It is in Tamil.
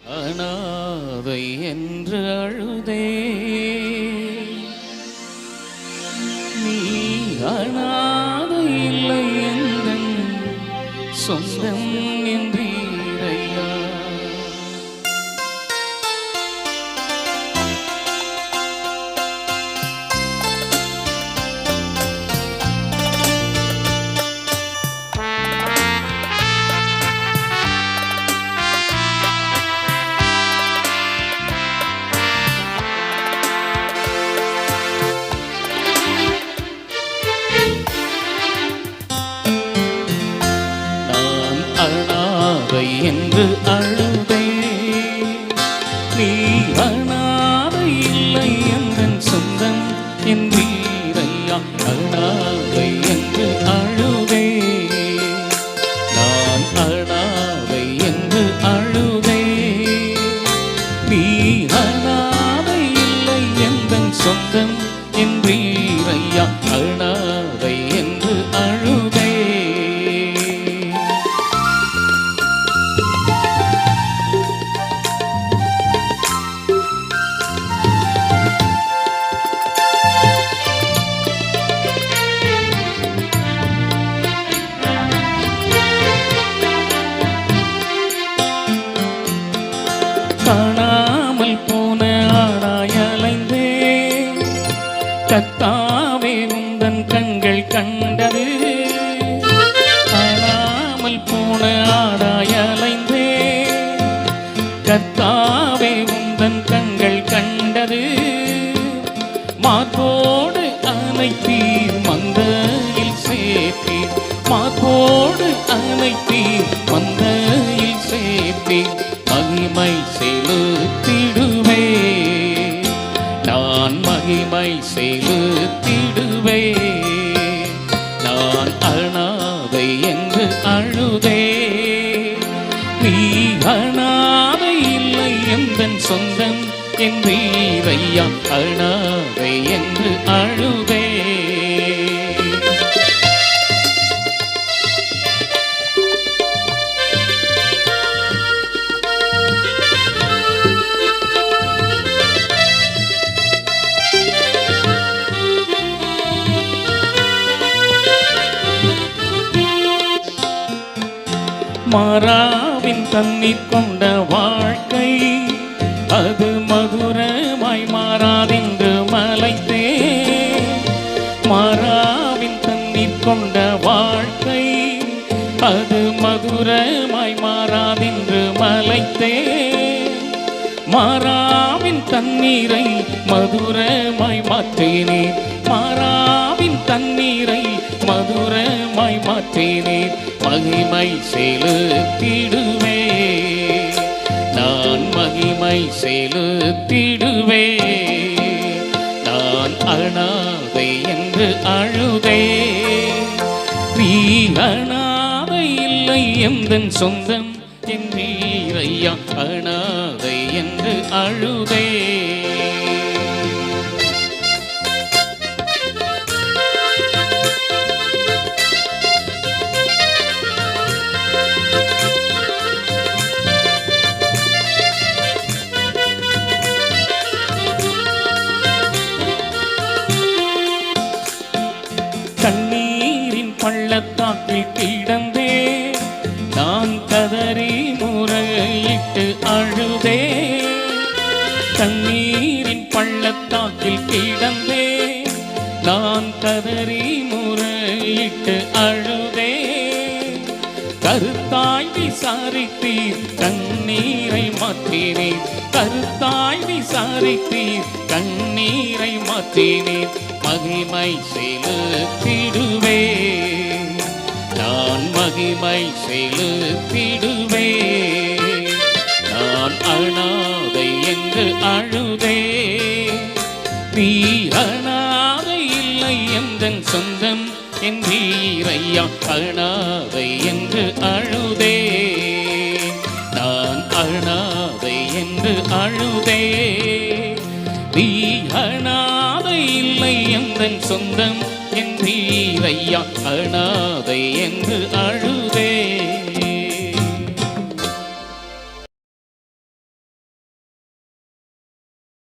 அனாதை என்று அழுதே. நீ அனாதை இல்லை எந்தன் சொந்தம் என்று அழுதே. நீ அனாதை இல்லை எங்கள் சொந்தம் என் வீரையா அனாதை என்று அழுதே. நான் அனாதை என்று அழுதே. நீ அனாதை இல்லை எங்கள் சொந்தம் என் வீரையா அனாதை கத்தாவே உந்தன் கண்கள் கண்டது. காணாமல் போன ஆடாய் அலைந்தே கத்தாவே உந்தன் கண்கள் கண்டது. மாத்தோடு அனைத்தீர் மந்தையில் சேர்த்தீர். மாத்தோடு அனைத்தீர் மகிமை செலுத்திடுவே நான் அனாதை என்று அழுதே நீ அனாதை இல்லை எந்தன் சொந்தம் என் வீரையா அனாதை என்று அழுதே மாறாவின் தண்ணீர் கொண்ட வாழ்க்கை. அது மதுரமாய் மாறாதென்று மலைத்தே. மாறாவின் தண்ணீர் கொண்ட வாழ்க்கை. அது மதுரமாய் மாறாதென்று மலைத்தே. மாறாவின் தண்ணீரை மதுரமாய் மாற்றினேன். மாறாவின் தண்ணீரை மதுரமாய் மகிமை செலுத்திடுவே நான் மகிமை செலுத்திடுவே நான் அனாதை என்று அழுதே. நீ அனாதை இல்லை எந்தன் சொந்தம். என்றீரையா அனாதை என்று அழுதே. பள்ளத்தாக்கில் கிடந்தே நான் கதறி முறையிட்டு அழுதே தண்ணீரின் பள்ளத்தாக்கில் கிடந்தே நான் கதறி முறையிட்டு அழுதே கருத்தாய் விசாரித்தீர் கண்ணீரை மாற்றினேன். கருத்தாய் விசாரித்தீர் நீரை மாற்றினேன் மகிமை செலுத்திடுவே நான் மகிமை செலுத்திடுவே நான் அழாதை என்று அழுதே நீ அழாதை இல்லை எந்தன் சொந்தம்? என் என்றீரையா அழாதை என்று அழுதே நான் அழாதை என்று அழுதே இல்லை எந்தன் சொந்தம் என்றீரையா? அனாதை என்று அழு?